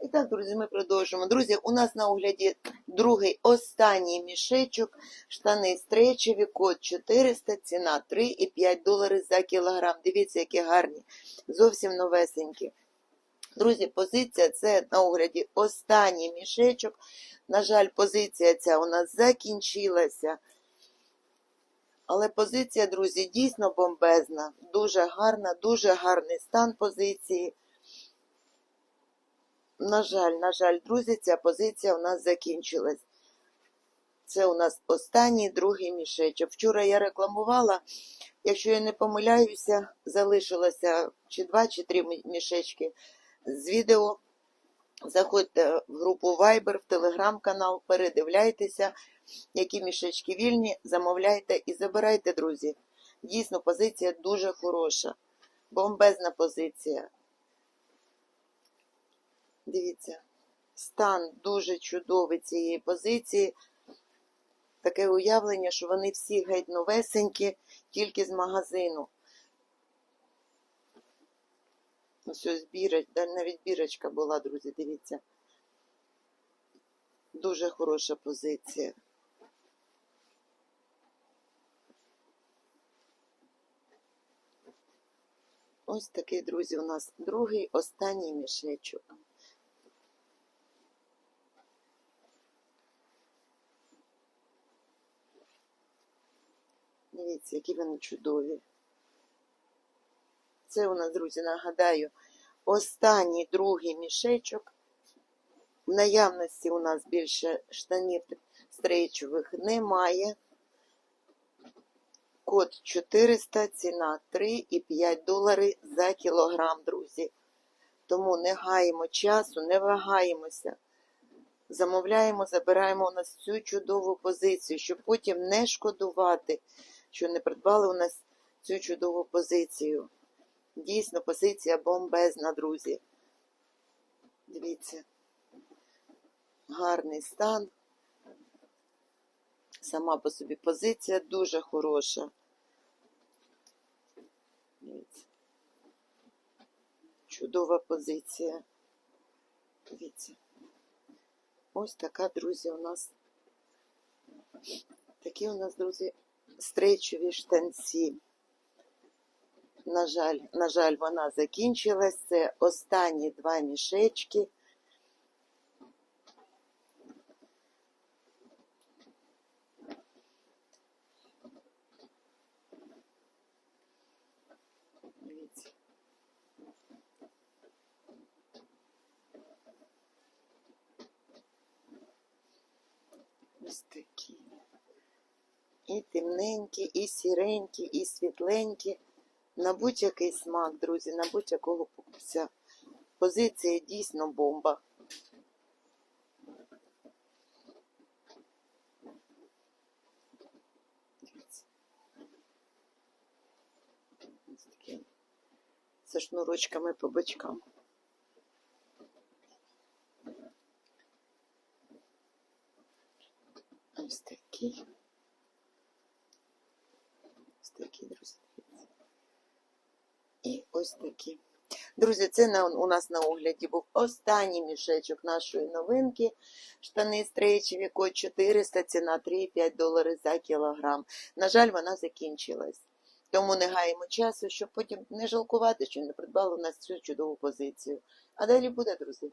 І так, друзі, ми продовжуємо. Друзі, у нас на огляді другий останній мішечок. Штани стречеві, код 400, ціна 3,5 долари за кілограм. Дивіться, які гарні, зовсім новесенькі. Друзі, позиція це на огляді останній мішечок. На жаль, позиція ця у нас закінчилася. Але позиція, друзі, дійсно бомбезна. Дуже гарна, дуже гарний стан позиції. На жаль, на жаль, друзі, ця позиція у нас закінчилась. Це у нас останній другий мішечок. Вчора я рекламувала, якщо я не помиляюся, залишилося чи два, чи три мішечки з відео. Заходьте в групу Viber, в телеграм-канал, передивляйтеся, які мішечки вільні, замовляйте і забирайте, друзі. Дійсно, позиція дуже хороша. Бомбезна позиція. Дивіться, стан дуже чудовий цієї позиції. Таке уявлення, що вони всі геть новесенькі, тільки з магазину. Ось ось біра, да, навіть бірочка була, друзі, дивіться. Дуже хороша позиція. Ось такий, друзі, у нас другий останній мішечок. Дивіться, які вони чудові. Це у нас, друзі, нагадаю, останній другий мішечок. В наявності у нас більше штанів стрейчових немає. Код 400, ціна 3,5 долари за кілограм, друзі. Тому не гаємо часу, не вагаємося. Замовляємо, забираємо у нас цю чудову позицію, щоб потім не шкодувати, що не придбали у нас цю чудову позицію. Дійсно, позиція бомбезна, друзі. Дивіться. Гарний стан. Сама по собі позиція дуже хороша. Дивіться. Чудова позиція. Дивіться. Ось така, друзі, у нас. Такі у нас, друзі, стрейчові штанці. На жаль, на жаль, вона закінчилась. Це останні два мішечки. Ось такі. І темненькі, і сіренькі, і світленькі. На будь-який смак, друзі, на будь-якого покупця. Позиція дійсно бомба. Це шнурочками по бочкам. Ось такі. Друзі. І ось такі. Друзі, це на, у нас на огляді був останній мішечок нашої новинки. Штани стрейчеві, код 400, ціна 3,5 долари за кілограм. На жаль, вона закінчилась. Тому не гаємо часу, щоб потім не жалкувати, що не придбали у нас цю чудову позицію. А далі буде, друзі.